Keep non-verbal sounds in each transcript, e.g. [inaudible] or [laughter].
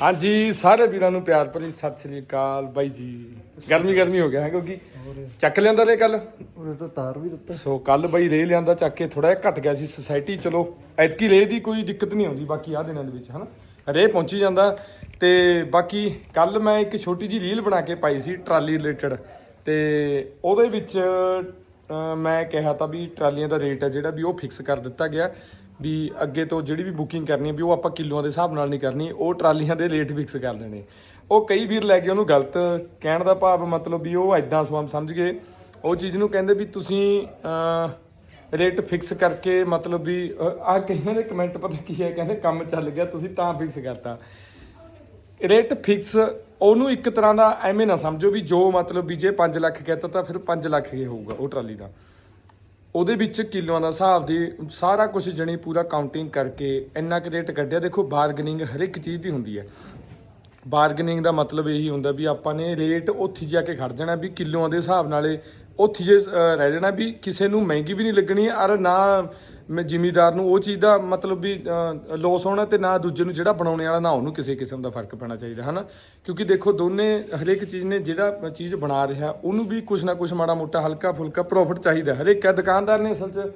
ਹਾਂਜੀ ਸਾਰੇ ਵੀਰਾਂ ਨੂੰ ਪਿਆਰ ਭਰੀ ਸਤਿ ਸ੍ਰੀ ਅਕਾਲ ਬਾਈ ਜੀ। ਗਰਮੀ ਗਰਮੀ ਹੋ ਗਿਆ ਹੈ ਕਿਉਂਕਿ ਚੱਕ ਲਿਆਂਦਾ ਰੇ ਕੱਲ ਉਹਨੇ ਤਾਂ ਤਾਰ ਵੀ ਦਿੱਤਾ। ਸੋ ਕੱਲ ਬਾਈ ਰੇ ਲਿਆਂਦਾ ਚੱਕ ਕੇ ਥੋੜਾ ਜਿਹਾ ਘਟ ਗਿਆ ਸੀ ਸੁਸਾਇਟੀ ਚਲੋ ਐਤਕੀ ਰੇ ਦੀ ਕੋਈ ਦਿੱਕਤ ਨਹੀਂ ਆਉਂਦੀ ਬਾਕੀ ਆ ਦਿਨਾਂ ਦੇ ਵਿੱਚ ਹਨਾ? ਰੇ ਪਹੁੰਚੀ ਜਾਂਦਾ ਤੇ ਬਾਕੀ ਕੱਲ ਮੈਂ ਇੱਕ ਛੋਟੀ ਜੀ ਰੀਲ ਬਣਾ ਕੇ ਪਾਈ ਸੀ ਟਰਾਲੀ ਰਿਲੇਟਡ ਤੇ ਉਹਦੇ ਵਿੱਚ ਮੈਂ ਕਿਹਾ ਤਾਂ ਵੀ ਟਰਾਲੀਆਂ ਦਾ ਰੇਟ ਹੈ ਜਿਹੜਾ ਵੀ ਉਹ ਫਿਕਸ ਕਰ ਦਿੱਤਾ ਗਿਆ। ਵੀ ਅੱਗੇ ਤੋਂ ਜਿਹੜੀ ਵੀ ਬੁਕਿੰਗ ਕਰਨੀ ਹੈ ਵੀ ਉਹ ਆਪਾਂ ਕਿਲੋਆਂ ਦੇ ਹਿਸਾਬ ਨਾਲ ਨਹੀਂ ਕਰਨੀ, ਉਹ ਟਰਾਲੀਆਂ ਦੇ ਰੇਟ ਫਿਕਸ ਕਰ ਦੇਣੇ ਉਹ ਕਈ ਵੀਰ ਲੈ ਕੇ ਉਹਨੂੰ ਗਲਤ ਕਹਿਣ ਦਾ ਭਾਵ ਮਤਲਬ ਵੀ ਉਹ ਐਦਾਂ ਸਵਾਮ ਸਮਝ ਗਏ। ਉਹ ਚੀਜ਼ ਨੂੰ ਕਹਿੰਦੇ ਵੀ ਤੁਸੀਂ ਰੇਟ ਫਿਕਸ ਕਰਕੇ ਮਤਲਬ ਵੀ ਆ ਕਈਆਂ ਦੇ ਕਮੈਂਟ ਪਤਾ ਕੀ ਹੈ, ਕਹਿੰਦੇ ਕੰਮ ਚੱਲ ਗਿਆ, ਤੁਸੀਂ ਤਾਂ ਫਿਕਸ ਕਰਤਾ। ਰੇਟ ਫਿਕਸ ਉਹਨੂੰ ਇੱਕ ਤਰ੍ਹਾਂ ਦਾ ਐਵੇਂ ਨਾ ਸਮਝੋ ਵੀ ਜੋ ਮਤਲਬ ਵੀ ਜੇ 5 ਲੱਖ ਕਹਿਤਾ ਤਾਂ ਫਿਰ 5 ਲੱਖ ਹੀ ਹੋਊਗਾ ਉਹ ਟਰਾਲੀ ਦਾ। ਉਹਦੇ ਵਿੱਚ ਕਿਲੋਆਂ ਦਾ ਹਿਸਾਬ ਦੀ ਸਾਰਾ ਕੁਝ ਜਣੀ ਪੂਰਾ ਕਾਊਂਟਿੰਗ ਕਰਕੇ ਇੰਨਾ ਕੁ ਰੇਟ ਕੱਢਿਆ। ਦੇਖੋ ਬਾਰਗਨਿੰਗ ਹਰ ਇੱਕ ਚੀਜ਼ ਦੀ ਹੁੰਦੀ ਹੈ। ਬਾਰਗਨਿੰਗ ਦਾ ਮਤਲਬ ਇਹੀ ਹੁੰਦਾ ਵੀ ਆਪਾਂ ਨੇ ਰੇਟ ਉੱਥੇ ਜਾ ਕੇ ਖੜ ਜਾਣਾ ਵੀ ਕਿਲੋਆਂ ਦੇ ਹਿਸਾਬ ਨਾਲੇ ਉੱਥੇ ਜੇ ਰਹਿ ਜਾਣਾ ਵੀ ਕਿਸੇ ਨੂੰ ਮਹਿੰਗੀ ਵੀ ਨਹੀਂ ਲੱਗਣੀ ਔਰ ਨਾ ਮੈਂ ਜ਼ਿਮੀਦਾਰ ਨੂੰ ਉਹ ਚੀਜ਼ ਦਾ ਮਤਲਬ ਵੀ ਲੋਸ ਹੋਣਾ ਤੇ ਨਾ ਦੂਜੇ ਨੂੰ ਜਿਹੜਾ ਬਣਾਉਣੇ ਵਾਲਾ ਨਾ ਉਹਨੂੰ ਕਿਸੇ ਕਿਸਮ ਦਾ ਫ਼ਰਕ ਪੈਣਾ ਚਾਹੀਦਾ, ਹਨਾ? ਕਿਉਂਕਿ ਦੇਖੋ, ਦੋਨੇ ਹਰੇਕ ਚੀਜ਼ ਨੇ ਜਿਹੜਾ ਚੀਜ਼ ਬਣਾ ਰਿਹਾ, ਉਹਨੂੰ ਵੀ ਕੁਛ ਨਾ ਕੁਛ ਮਾੜਾ ਮੋਟਾ ਹਲਕਾ ਫੁਲਕਾ ਪ੍ਰੋਫਿਟ ਚਾਹੀਦਾ ਹਰੇਕ ਦੁਕਾਨਦਾਰ ਨੇ ਅਸਲ 'ਚ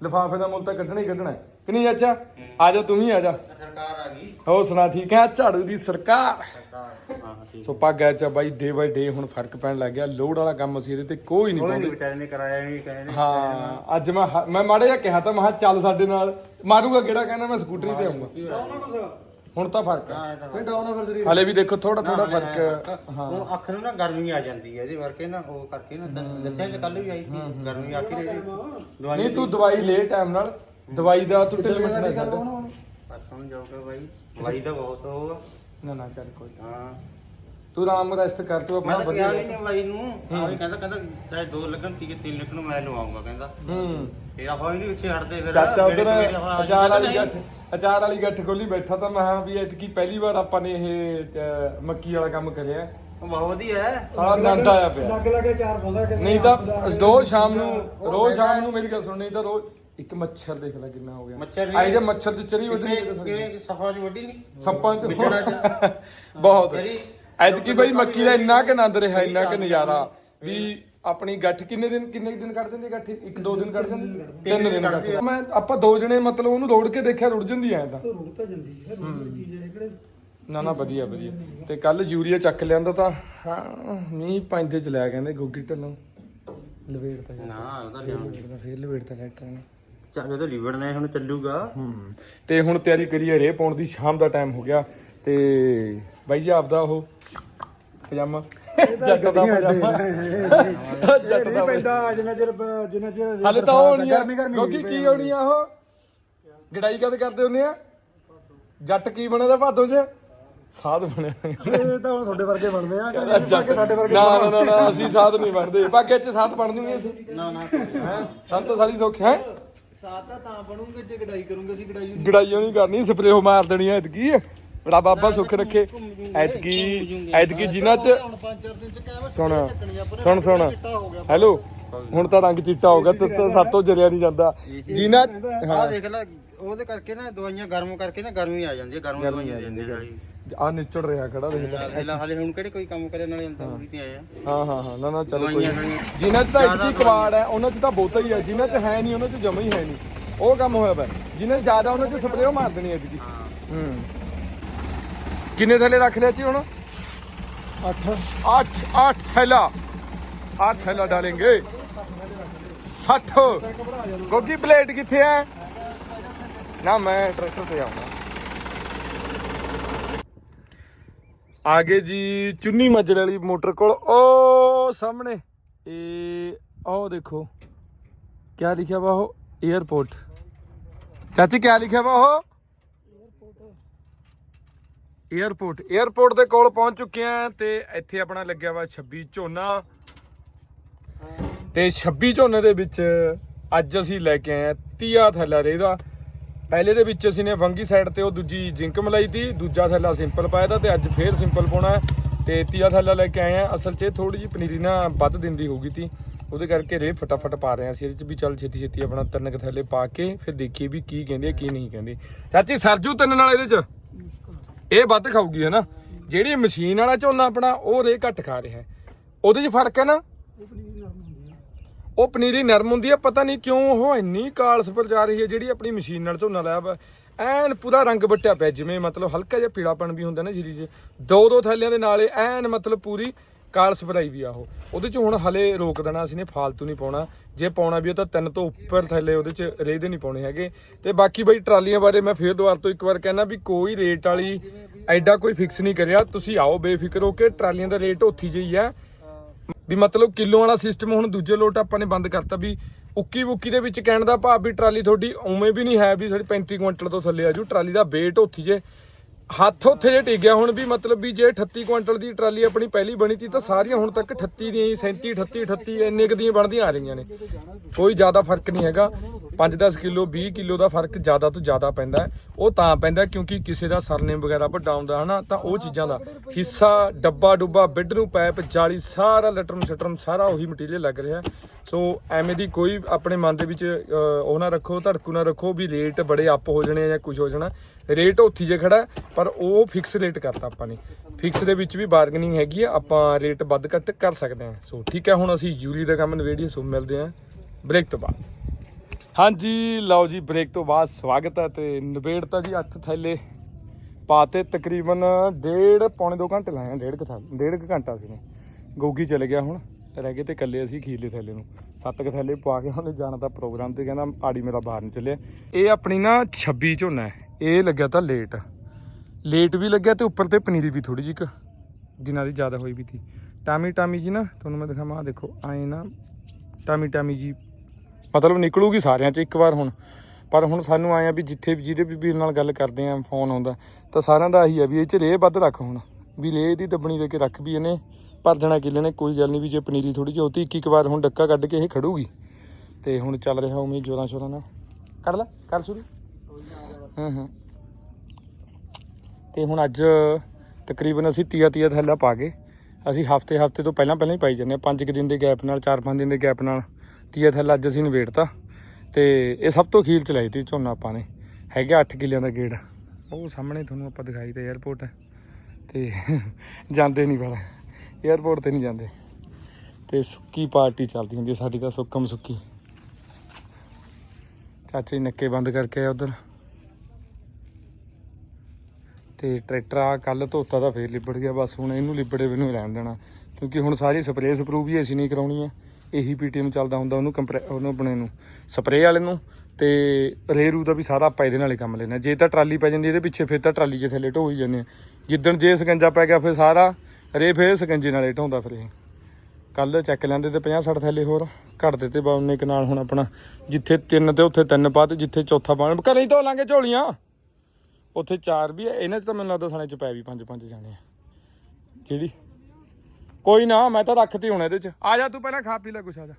ਲਿਫਾਫੇ ਦਾ ਮੁੱਲ ਤਾਂ ਕੱਢਣਾ ਹੀ ਕੱਢਣਾ ਕਿ ਨਹੀਂ ਚਾਚਾ? ਆ ਜਾ, ਤੂੰ ਵੀ ਆ ਜਾ। ਸਰਕਾਰ ਆ ਗਈ। ਹੋ ਸੁਣਾ ਠੀਕ ਹੈ? ਝਾੜੂ ਦੀ ਸਰਕਾਰ। ਸਰਕਾਰ। ਹਾਂ ਠੀਕ ਸੋ ਪੱਗ ਚ ਬਾਈ ਡੇ ਬਾਈ ਡੇ ਹੁਣ ਫ਼ਰਕ ਪੈਣ ਲੱਗ ਗਿਆ। ਲੋਡ ਵਾਲਾ ਕੰਮ ਅਸੀਂ ਇਹਦੇ ਤੇ ਕੋਈ ਨਹੀਂ ਕੋਈ ਪਾਉਂਦੇ। ਵਿਚਾਰੇ ਨੇ ਕਰਾਇਆ ਨਹੀਂ ਕਹੇ ਨੇ ਹਾਂ ਅੱਜ ਮੈਂ ਹ- ਮੈਂ ਮਾੜਾ ਜਿਹਾ ਕਿਹਾ ਤਾਂ ਮੈਂ ਕਿਹਾ ਚੱਲ ਸਾਡੇ ਨਾਲ। ਮਾਰੂਗਾ ਕਿਹੜਾ ਕਹਿੰਦਾ ਮੈਂ ਸਕੂਟਰੀ ਤੇ ਆਉਂਗਾ ਹੁਣ ਤਾਂ ਫ਼ਰਕ ਹੈ। ਹਾਂ ਇਹ ਤਾਂ ਫਿਰ ਡਾਊਨ ਫਿਰ ਸਰੀਰ। ਹਲੇ ਵੀ ਦੇਖੋ ਥੋੜਾ ਥੋੜਾ ਫ਼ਰਕ ਹਾਂ। ਉਹ ਅੱਖ ਨੂੰ ਨਾ ਗਰਮੀ ਆ ਜਾਂਦੀ ਹੈ ਇਹਦੇ ਵਰਕੇ ਨਾ ਉਹ ਕਰਕੇ ਨਾ ਦ- ਦੱਸਿਆ ਤੇ ਕੱਲ ਵੀ ਆਈ ਸੀ ਗਰਮੀ ਆ ਕੇ ਰਹੀ ਦਵਾਈ ਨਹੀਂ ਤੂੰ ਦਵਾਈ ਲੈ ਟਾਈਮ ਨਾਲ। ਦਵਾਈ ਦਾ ਤੂੰ ਢਿੱਲ ਮਸਣਾ ਛੱਡ ਪਰਸੋਂ ਨੂੰ ਜਾਊਗਾ ਬਾਈ? ਦਵਾਈ ਤਾਂ ਬਹੁਤ ਉਹ ਆ। ਨਾ ਨਾ ਚੱਲ ਕੋਈ ਹਾਂ। ਤੂੰ ਆਰਾਮ ਰੈਸਟ ਕਰ ਤੂੰ ਮੈਂ ਆਪਣਾ ਤਾਂ ਕਿਹਾ ਵੀ ਵਧੀਆ ਨਹੀਂ ਬਾਈ ਨੂੰ ਆ ਵੀ ਕਹਿੰਦਾ ਕਹਿੰਦਾ ਚਾਹੇ ਦੋ ਲੱਗਣ ਤੀਏ ਤਿੰਨ ਲੱਗਣ ਮੈਂ ਲਵਾਉਂਗਾ ਕਹਿੰਦਾ। ਹੂੰ। ਤੇਰਾ ਹੋਈ ਨਹੀਂ ਪਿੱਛੇ ਹਟਦੇ ਫਿਰ ਚਾਚਾ ਮੇਰੇ ਉਧਰ ਤੋਂ ਮੇਰੇ ਕੋਲ ਆ ਅਚਾਰ ਵਾਲੀ ਜਾਂਦਾ ਗੱਠ ਅਚਾਰ ਵਾਲੀ ਗੱਠ ਖੋਲੀ ਬੈਠਾ ਤਾਂ ਮੈਂ ਕਿਹਾ ਵੀ ਐਤਕੀ ਪਹਿਲੀ ਵਾਰ ਆਪਾਂ ਨੇ ਇਹ ਅਹ, ਮੱਕੀ ਵਾਲਾ ਕੰਮ ਕਰਿਆ। ਉਹ ਬਹੁਤ ਵਧੀਆ ਹੈ। ਸਾਰਾ ਆਨੰਦ ਆਇਆ ਪਿਆ। ਲੱਗ ਲੱਗੇ ਚਾਰ ਪਾਉਂਦਾ ਕਿ ਨਹੀਂ ਤਾਂ ਰੋਜ਼ ਸ਼ਾਮ ਨੂੰ ਰੋਜ਼ ਸ਼ਾਮ ਨੂੰ ਮੇਰੀ ਗੱਲ ਸੁਣ ਨਹੀਂ ਤਾਂ ਰੋਜ਼ ਇੱਕ ਮੱਛਰ ਦੇਖ ਲੈ ਕਿੰਨਾ ਹੋ ਗਿਆ। ਮੱਛਰ ਨਹੀਂ- ਆਈ ਜੇ ਮੱਛਰ ਚ ਚਰੀ ਵੱਢੀ ਕਿ ਸਫਾ ਦੀ ਵੱਡੀ ਨਹੀਂ ਸੱਪਾਂ ਚ ਚ। [laughs] ਬਹੁਤ। ਮੇਰੀ- ਐਤਕੀ ਬਈ ਮੱਕੀ ਦਾ ਇੰਨਾ ਕਿ ਆਨੰਦ ਰਿਹਾ ਇੰਨਾ ਕਿ ਨਜ਼ਾਰਾ ਵੀ ਆਪਣੀ ਗੱਠ ਕਿੰਨੇ ਦਿਨ ਕਿੰਨੇ ਦਿਨ ਕੱਢ ਦਿੰਦੀ ਗੱਠ? ਇੱਕ ਦੋ ਦਿਨ ਕੱਢ ਦਿੰਦੀ? ਤਿੰਨ ਦਿਨ ਕੱਢ ਦਿੰਦੀ ਮੈਂ ਆਪਾਂ ਦੋ ਜਣੇ ਮਤਲਬ ਉਹਨੂੰ ਰੋੜ ਕੇ ਦੇਖਿਆ ਰੁੜ ਜਾਂਦੀ ਐ ਤਾਂ। ਰੁੜ ਤਾਂ ਜਾਂਦੀ ਹੈ ਰੁੜ ਚੀਜ਼ ਹੈ ਕਿਹੜੇ ਨਾ ਨਾ ਵਧੀਆ ਵਧੀਆ। ਤੇ ਕੱਲ ਯੂਰੀਆ ਚੱਕ ਲਿਆਂਦਾ ਤਾਂ ਹਾਂ ਮੀਂਹ ਪੈਂਦੇ ਚ ਲਿਆ ਕਹਿੰਦੇ ਗੋਗੀ ਢੱਲੋਂ। ਲਵੇੜਤਾ ਨਾ ਉਹਦਾ ਲਿਆਉਣਾ। ਫੇਰ ਲਵੇੜਤਾ ਲੈਟਰ ਨੇ ਚੱਲ ਉਹ ਤਾਂ ਲਿਵੜਨਾ ਹੁਣ ਚੱਲੂਗਾ। ਹੂੰ ਤੇ ਹੁਣ ਤਿਆਰੀ ਕਰੀਏ ਰੇ ਪਾਉਣ ਦੀ ਸ਼ਾਮ ਦਾ ਟਾਈਮ ਹੋ ਗਿਆ। ਤੇ ਬਾਈ ਜੀ ਆਪਦਾ ਉਹ ਪਜਾਮਾ। ਜੱਟ ਦਾ ਪਜਾਮਾ। ਜੱਟ ਨਹੀਂ ਦਾ ਪੈਂਦਾ ਜਿੰਨਾ ਚਿਰ ਜਿੰਨਾ ਚਿਰ ਹਲੇ ਤਾਂ ਉਹ ਨਹੀਂ ਆ ਗਰਮੀ ਗਰਮੀ ਕਿਉਂਕਿ ਕੀ ਹੋਣੀ ਆ ਉਹ? ਗੜਾਈ ਕਦ ਕਰਦੇ ਹੁੰਦੇ ਆ? ਜੱਟ ਕੀ ਬਣਦਾ ਭਾਦੋਂ ਚ? ਸਾਧ ਬਣਿਆ ਇਹ ਤਾਂ ਹੁਣ ਤੁਹਾਡੇ ਵਰਗੇ ਬਣਦੇ ਆ ਕਿ ਕਿ ਸਾਡੇ ਵਰਗੇ ਨਾ ਨਾ ਨਾ, ਨਾ ਅਸੀਂ ਸਾਧ ਨਹੀਂ ਬਣਦੇ। ਬਾਕੀ ਚ ਸਾਧ ਬਣ ਦੂਗੇ ਅਸੀਂ। ਨਾ ਨਾ। ਹੈ? ਸਾਨੂੰ ਤਾਂ ਸਾਰੀ ਸੌਖ ਹੈ। ਸਾਥ ਤਾਂ ਤਾਂ ਬਣੂਗੇ ਜੇ ਗਡਾਈ ਕਰੂੰਗੇ ਅਸੀਂ ਗਡਾਈ ਗੜਾਈਓ ਨਹੀਂ ਕਰਨੀ ਸਪਰੇਅ ਮਾਰ ਦੇਣੀ ਐਤਕੀ। ਬੜਾ ਬਾਬਾ ਸੁੱਖ ਰੱਖੇ। ਐਤਕੀ ਐਤਕੀ ਜਿਨ੍ਹਾਂ ਚ ਹੁਣ ਪੰਜ ਚਾਰ ਦਿਨ ਚ ਕਹਿ ਸੁਣ ਸੁਣ ਸੁਣ। ਹੈਲੋ। ਹੁਣ ਤਾਂ ਰੰਗ ਚਿੱਟਾ ਹੋ ਗਿਆ ਤੇ ਤਾਂ ਸਾਤੋਂ ਜਰਿਆ ਨਹੀਂ ਜਾਂਦਾ। ਜੀਨਾ ਆਹ ਦੇਖ ਲੈ ਉਹਦੇ ਕਰਕੇ ਨਾ ਦਵਾਈਆਂ ਗਰਮ ਕਰਕੇ ਨਾ ਗਰਮੀ ਆ ਜਾਂਦੀ ਹੈ ਗਰਮ ਦਵਾਈਆਂ ਆ ਜਾਂਦੀ ਹੈ ਆ ਨਿਚੜ ਰਿਹਾ ਖੜਾ ਦੇਖ ਲੈ। ਹਾਲੇ ਹੁਣ ਕਿਹੜੇ ਕੋਈ ਕੰਮ ਕਰੇ ਨਾਲੇ ਹਾਂ ਹਾਂ ਹਾਂ ਨਾ ਨਾ ਚੱਲ ਕੋਈ ਜਿਨ੍ਹਾਂ 'ਚ ਤਾਂ ਇੱਕ ਹੀ ਕਵਾੜ ਹੈ ਉਹਨਾਂ 'ਚ ਤਾਂ ਬਹੁਤਾ ਹੀ ਹੈ ਜਿਨ੍ਹਾਂ 'ਚ ਹੈ ਨਹੀਂ ਉਹਨਾਂ 'ਚ ਜਮਾ ਹੀ ਹੈ ਨਹੀਂ। ਉਹ ਕੰਮ ਹੋਇਆ ਪਿਆ। ਜਿਨ੍ਹਾਂ ਜ਼ਿਆਦਾ ਉਹਨਾਂ 'ਚ ਸਪਰੇਅ ਮਾਰ ਦੇਣੀ ਅੱਜ ਦੀ ਹੂੰ। ਕਿੰਨੇ ਥੈਲੇ ਰੱਖ ਲਿਆ ਜੀ ਹੁਣ? 8 8 8 ਥੈਲਾ। 8 ਥੈਲਾ ਡਾਲेंगे 60 ਗੋਗੀ, ਪਲੇਟ ਕਿੱਥੇ ਹੈ ਨਾ, ਮੈਂ ਟਰੈਕਟਰ ਤੇ ਆਉਂਗਾ ਆਗੇ ਜੀ, ਚੁੰਨੀ ਮੱਜਲ ਵਾਲੀ ਮੋਟਰ ਕੋਲ। ਉਹ ਸਾਹਮਣੇ। ਇਹ ਉਹ ਦੇਖੋ। ਕੀ ਲਿਖਿਆ ਵਾ ਉਹ? 에어ਪੋਰਟ ਚਾਚੀ ਕੀ ਲਿਖਿਆ ਵਾ ਉਹ? 에어ਪੋਰਟ 에어ਪੋਰਟ ਦੇ ਕੋਲ ਪਹੁੰਚ ਚੁੱਕੇ ਆ ਤੇ ਇੱਥੇ ਆਪਣਾ ਲੱਗਿਆ ਵਾ 26 ਝੋਨਾ। ਤੇ 26 ਝੋਨੇ ਦੇ ਵਿੱਚ ਅੱਜ ਅਸੀਂ ਲੈ ਕੇ ਆਏ ਆ 30 ਥੈਲਾ ਰੇਦਾ ਪਹਿਲੇ ਦੇ ਵਿੱਚ ਅਸੀਂ ਨੇ ਵੰਗੀ ਸਾਈਡ ਤੇ ਉਹ ਦੂਜੀ ਜਿੰਕ ਮਲਾਈ ਤੀ, ਦੂਜਾ ਥੈਲਾ ਸਿੰਪਲ ਪਾਇਆ ਤਾ ਤੇ ਅੱਜ ਫੇਰ ਸਿੰਪਲ ਪਾਉਣਾ ਹੈ। ਤੇ 30 ਥੈਲਾ ਲੈ ਕੇ ਆਏ ਆ ਅਸਲ 'ਚ ਥੋੜੀ ਜੀ ਪਨੀਰੀ ਨਾ ਵੱਧ ਦਿੰਦੀ ਹੋਊਗੀ ਤੀ। ਉਹਦੇ ਕਰਕੇ ਰੇ ਫਟਾਫਟ ਪਾ ਰਹੇ ਆ ਅਸੀਂ। ਇਹਦੇ 'ਚ ਵੀ ਚੱਲ ਛੇਤੀ ਛੇਤੀ ਆਪਣਾ ਤਿੰਨ ਕੁ ਥੈਲੇ ਪਾ ਕੇ ਫਿਰ ਦੇਖੀਏ ਵੀ ਕੀ ਕਹਿੰਦੇ ਆ, ਕੀ ਨਹੀਂ ਕਹਿੰਦੇ। ਚਾਚੀ, ਸਰਜੂ ਤਿੰਨ ਨਾਲ ਇਹਦੇ 'ਚ? ਇਹ ਵੱਧ ਖਾਊਗੀ ਹੈ ਨਾ ਜਿਹੜੀ ਮਸ਼ੀਨ ਵਾਲਾ ਝੋਨਾ ਆਪਣਾ, ਉਹ ਰੇ ਘੱਟ ਖਾ ਰਿਹਾ ਉਹਦੇ 'ਚ ਫ਼ਰਕ ਹੈ ਨਾ? ਉਹ ਪਨੀਰੀ ਨਰਮ ਹੁੰਦੀ ਆ, ਪਤਾ ਨਹੀਂ ਕਿਉਂ ਉਹ ਇੰਨੀ ਕਾਲਸ ਪਰ ਜਾ ਰਹੀ ਹੈ, ਜਿਹੜੀ ਆਪਣੀ ਮਸ਼ੀਨ ਨਾਲ ਝੋਨਾ ਲਾਇਆ ਵਾ। ਐਨ ਪੂਰਾ ਰੰਗ ਵੱਟਿਆ ਪਿਆ, ਜਿਵੇਂ ਮਤਲਬ ਹਲਕਾ ਜਿਹਾ ਪੀਲਾਪਣ ਵੀ ਹੁੰਦਾ ਨਾ ਜੀਰੀ 'ਚ। ਦੋ ਦੋ ਥੈਲਿਆਂ ਦੇ ਨਾਲ ਐਨ ਮਤਲਬ ਪੂਰੀ ਕਾਲਸ ਭਰਾਈ ਵੀ ਆ ਉਹ। ਉਹਦੇ 'ਚ ਹੁਣ ਹਲੇ ਰੋਕ ਦੇਣਾ, ਅਸੀਂ ਨੇ ਫਾਲਤੂ ਨਹੀਂ ਪਾਉਣਾ। ਜੇ ਪਾਉਣਾ ਵੀ ਉਹ ਤਾਂ ਤਿੰਨ ਤੋਂ ਉੱਪਰ ਥੈਲੇ ਉਹਦੇ 'ਚ ਰੇਹ ਦੇ ਨਹੀਂ ਪਾਉਣੇ ਹੈਗੇ। ਤੇ ਬਾਕੀ ਬਈ ਟਰਾਲੀਆਂ ਬਾਰੇ ਮੈਂ ਫੇਰ ਦੁਬਾਰਾ ਤੋਂ ਇੱਕ ਵਾਰ ਕਹਿਣਾ ਵੀ ਕੋਈ ਰੇਟ ਵਾਲੀ ਐਡਾ ਕੋਈ ਫਿਕਸ ਨਹੀਂ ਕਰਿਆ। ਤੁਸੀਂ ਆਓ ਬੇਫਿਕਰ ਹੋ ਕੇ, ਟਰਾਲੀਆਂ ਦਾ ਰੇਟ ਉੱਥੀ ਜਿਹੀ ਆ। ਵੀ ਮਤਲਬ ਕਿਲੋ ਵਾਲਾ ਸਿਸਟਮ ਹੁਣ ਦੂਜੇ ਲੋਟ ਆਪਾਂ ਨੇ ਬੰਦ ਕਰਤਾ ਵੀ ਉੱਕੀ ਬੁੱਕੀ ਦੇ ਵਿੱਚ ਕਹਿਣ ਦਾ ਭਾਵ ਵੀ ਟਰਾਲੀ ਤੁਹਾਡੀ ਉਵੇਂ ਵੀ ਨਹੀਂ ਹੈ ਵੀ ਸਾਡੀ 35 ਕੁਇੰਟਲ ਤੋਂ ਥੱਲੇ ਆ ਜੂ, ਟਰਾਲੀ ਦਾ weight ਉੱਥੀ ਜੇ ਹੱਥ ਉੱਥੇ ਜੇ ਟਿਕ ਗਿਆ ਹੁਣ ਵੀ ਮਤਲਬ ਵੀ ਜੇ 38 ਕੁਇੰਟਲ ਦੀ ਟਰਾਲੀ ਆਪਣੀ ਪਹਿਲੀ ਬਣੀ ਤੀ ਤਾਂ ਸਾਰੀਆਂ ਹੁਣ ਤੱਕ 38 ਦੀਆਂ ਹੀ 37 38 38 ਇੰਨੇ ਕੁ ਦੀਆਂ ਬਣਦੀਆਂ ਆ ਰਹੀਆਂ ਨੇ। ਕੋਈ ਜ਼ਿਆਦਾ ਫ਼ਰਕ ਨਹੀਂ ਹੈਗਾ। 5-10 ਕਿਲੋ 20 ਕਿਲੋ ਦਾ ਫ਼ਰਕ ਜ਼ਿਆਦਾ ਤੋਂ ਜ਼ਿਆਦਾ ਪੈਂਦਾ ਉਹ ਤਾਂ ਪੈਂਦਾ ਕਿਉਂਕਿ ਕਿਸੇ ਦਾ ਸਰਨੇਮ ਵਗੈਰਾ ਵੱਡਾ ਆਉਂਦਾ ਹਨਾ? ਤਾਂ ਉਹ ਚੀਜ਼ਾਂ ਦਾ ਹਿੱਸਾ, ਡੱਬਾ ਡੁੱਬਾ ਬਿੱਡ ਨੂੰ ਪਾਈਪ ਜਾਲੀ, ਸਾਰਾ ਲਟਰਮ ਸ਼ਟਰਮ ਸਾਰਾ ਉਹੀ ਮਟੀਰੀਅਲ ਲੱਗ ਰਿਹਾ। ਸੋ ਐਵੇਂ ਦੀ ਕੋਈ ਆਪਣੇ ਮਨ ਦੇ ਵਿੱਚ ਉਹ ਨਾ ਰੱਖੋ, ਧੜਕੂ ਨਾ ਰੱਖੋ ਵੀ ਰੇਟ ਬੜੇ ਅਪ ਹੋ ਜਾਣੇ ਆ ਜਾਂ ਕੁਝ ਹੋ ਜਾਣਾ। ਰੇਟ ਉੱਥੇ ਜੇ ਖੜਾ ਪਰ ਉਹ ਫਿਕਸ ਰੇਟ ਕਰਤਾ ਆਪਾਂ ਨੇ। ਫਿਕਸ ਦੇ ਵਿੱਚ ਵੀ ਬਾਰਗਨਿੰਗ ਹੈਗੀ ਆ, ਆਪਾਂ ਰੇਟ ਵੱਧ ਘੱਟ ਕਰ ਸਕਦੇ ਹਾਂ ਸੋ ਠੀਕ ਹੈ, ਹੁਣ ਅਸੀਂ ਯੂਰੀ ਦਾ ਕੰਮ ਨਵੇੜੀਏ ਸੋ ਮਿਲਦੇ ਹਾਂ ਬ੍ਰੇਕ ਤੋਂ ਬਾਅਦ। ਹਾਂਜੀ, ਲਓ ਜੀ ਬ੍ਰੇਕ ਤੋਂ ਬਾਅਦ ਸਵਾਗਤ ਹੈ ਤੇ ਨਵੇੜ ਤਾਂ ਜੀ ਅੱਠ ਥੈਲੇ ਪਾਤੇ ਤਕਰੀਬਨ ਡੇਢ, ਪੌਣੇ 2 ਘੰਟੇ ਲਾਏ ਆ, ਡੇਢ ਕੁ ਥੈਲੇ ਡੇਢ ਕੁ ਘੰਟਾ ਸੀ ਨੇ ਗੋਗੀ ਚਲੇ ਗਿਆ ਹੁਣ, ਰਹਿ ਗਏ ਤੇ ਇਕੱਲੇ ਅਸੀਂ ਖੀਰਲੇ ਥੈਲੇ ਨੂੰ। ਸੱਤ ਕੁ ਥੈਲੇ ਪਾ ਕੇ ਉਹਨੇ ਜਾਣਾ ਤਾਂ ਪ੍ਰੋਗਰਾਮ ਤੇ, ਕਹਿੰਦਾ ਆੜੀ ਮੇਰਾ ਬਾਹਰ ਨਹੀਂ ਚੱਲਿਆ। ਇਹ ਆਪਣੀ ਨਾ 26 ਝੋਨਾ ਇਹ ਲੱਗਿਆ ਤਾਂ ਲੇਟ ਲੇਟ ਵੀ ਲੱਗਿਆ ਤੇ ਉੱਪਰ ਤੇ ਪਨੀਰੀ ਵੀ ਥੋੜੀ ਜਿਹੀ ਇੱਕ ਜਿਨ੍ਹਾਂ ਦੀ ਜ਼ਿਆਦਾ ਹੋਈ ਵੀ ਸੀ। ਟਾਮੀ ਟਾਮੀ ਜੀ ਨਾ, ਤੁਹਾਨੂੰ ਮੈਂ ਦਿਖਾਵਾਂ ਦੇਖੋ, ਆਏ ਨਾ ਟਾਮੀ ਟਾਮੀ ਜੀ ਮਤਲਬ ਨਿਕਲੂਗੀ ਸਾਰਿਆਂ 'ਚ ਇੱਕ ਵਾਰ ਹੁਣ। ਪਰ ਹੁਣ ਸਾਨੂੰ ਆਇਆ ਵੀ ਜਿੱਥੇ ਵੀ ਜਿਹਦੇ ਵੀ ਵੀਰ ਨਾਲ ਗੱਲ ਕਰਦੇ ਆ ਫੋਨ ਆਉਂਦਾ, ਤਾਂ ਸਾਰਿਆਂ ਦਾ ਆਹੀ ਆ ਵੀ ਇਹ 'ਚ ਰੇਹ ਵੱਧ ਰੱਖ ਹੁਣ। ਵੀ ਰੇਹ ਦੀ ਦੱਬਣੀ ਦੇ ਕੇ ਰੱਖ ਵੀ ਇਹਨੇ। ਭਰ ਜਾਣਾ ਕਿੱਲੇ ਨੇ ਕੋਈ ਗੱਲ ਨਹੀਂ ਵੀ ਜੇ ਪਨੀਰੀ ਥੋੜੀ ਜਿਹੀ ਹੋਤੀ ਇੱਕ ਇੱਕ ਵਾਰ ਹੁਣ ਡੱਕਾ ਕੱਢ ਕੇ ਇਹ ਖੜੂਗੀ। ਤੇ ਹੁਣ ਚੱਲ ਰਿਹਾ ਉਵੇਂ ਜੋਰਾਂ ਸ਼ੋਰਾਂ ਨਾਲ। ਕਰ ਲੈ ਕਰ ਸ਼ੁਰੂ। ਹਾਂ ਹਾਂ। ਤੇ ਹੁਣ ਅੱਜ ਤਕਰੀਬਨ ਅਸੀਂ ਤੀਆ ਤੀਆ ਥੈਲਾ ਪਾ ਕੇ ਅਸੀਂ ਹਫ਼ਤੇ ਹਫ਼ਤੇ ਤੋਂ ਪਹਿਲਾਂ ਪਹਿਲਾਂ ਹੀ ਪਾਈ ਜਾਂਦੇ ਆ। ਪੰਜ ਕੁ ਦਿਨ ਦੇ ਗੈਪ ਨਾਲ ਚਾਰ ਪੰਜ ਦਿਨ ਦੇ ਗੈਪ ਨਾਲ। ਤੀਆ ਥੱਲ ਅੱਜ ਅਸੀਂ ਨਵੇੜਤਾ ਤੇ ਇਹ ਸਭ ਤੋਂ ਖੀਲ ਚਲਾਈ ਤੀ ਝੋਨਾ ਆਪਾਂ ਨੇ। ਹੈਗਾ 8 ਕਿੱਲਿਆਂ ਦਾ ਗੇੜ। ਉਹ ਸਾਹਮਣੇ ਤੁਹਾਨੂੰ ਆਪਾਂ ਦਿਖਾਈ ਤੇ [laughs] 에어ਪੋਰਟ ਤੇ ਜਾਂਦੇ ਨਹੀਂ ਪਰ 에어ਪੋਰਟ ਤੇ ਨਹੀਂ ਜਾਂਦੇ। ਤੇ ਸੁੱਕੀ ਪਾਰਟੀ ਚੱਲਦੀ ਹੁੰਦੀ ਸਾਡੀ ਤਾਂ, ਸੁੱਕਮ ਸੁੱਕੀ। ਚਾਚੇ ਨੱਕੇ ਬੰਦ ਕਰਕੇ ਆ ਉਧਰ। ਤੇ ਟਰੈਕਟਰ ਆ ਕੱਲ ਧੋਤਾ ਦਾ ਫੇਰ ਲਿਬੜ ਗਿਆ। ਬਸ ਹੁਣ ਇਹਨੂੰ ਲਿਬੜੇ ਬਿਨੂ ਲੈਣ ਦੇਣਾ। ਕਿਉਂਕਿ ਹੁਣ ਸਾਰੀ ਸਪਰੇਅ ਸਪਰੂ ਵੀ ਅਸੀਂ ਨਹੀਂ ਕਰਾਉਣੀ ਹੈ ਇਹੀ ਪੀਟੀਐਮ ਚੱਲਦਾ ਹੁੰਦਾ ਉਹਨੂੰ ਕੰਪਰੈ, ਉਹਨੂੰ ਆਪਣੇ ਨੂੰ, ਸਪਰੇਅ ਵਾਲੇ ਨੂੰ ਤੇ ਰੇਰੂ ਦਾ ਵੀ ਸਾਰਾ ਆਪਾਂ ਇਹਦੇ ਨਾਲ ਹੀ ਕੰਮ ਲੈਣਾ ਜੇ ਤਾਂ ਟਰਾਲੀ ਪੈ ਜਾਂਦੀ ਇਹਦੇ ਪਿੱਛੇ ਫਿਰ ਤਾਂ ਟਰਾਲੀ 'ਚ ਥੱਲੇ ਢੋਈ ਜਾਂਦੇ ਆ ਜਿੱਦਣ ਜੇ ਸਕੰਜਾ ਪੈ ਗਿਆ ਫਿਰ ਸਾਰਾ ਰੇ ਫਿਰ ਸਕੰਜੇ ਨਾਲੇ ਹੀ ਫਿਰ ਇਹ। ਕੱਲ ਚੱਕ ਲੈਂਦੇ ਤੇ 50 60 ਥੈਲੇ ਹੋਰ, ਘੱਟ ਦਿੱਤੇ ਬਾ ਉਹਨੇ ਨਾਲ ਹੁਣ ਆਪਣਾ ਜਿੱਥੇ ਤਿੰਨ ਤੇ ਉੱਥੇ ਤਿੰਨ ਪਾ ਤੇ ਜਿੱਥੇ ਚੌਥਾ ਪਾ ਘਰੇ ਹੀ ਧੋ ਲਾਂਗੇ ਝੋਲੀਆਂ। ਉੱਥੇ ਚਾਰ ਵੀ ਆ, ਇਹਨਾਂ 'ਚ ਤਾਂ ਮੈਨੂੰ ਲੱਗਦਾ ਸਣੇ 'ਚ ਪੈ ਵੀ ਪੰਜ ਪੰਜ ਜਾਣੇ ਆ। ਜਿਹੜੀ ਕੋਈ ਨਾ, ਮੈਂ ਤਾਂ ਰੱਖਤੀ ਹੁਣ ਇਹਦੇ 'ਚ। ਆ ਜਾ ਤੂੰ ਪਹਿਲਾਂ ਖਾ ਪੀ ਲੈ ਕੁਛ, ਆ ਜਾ।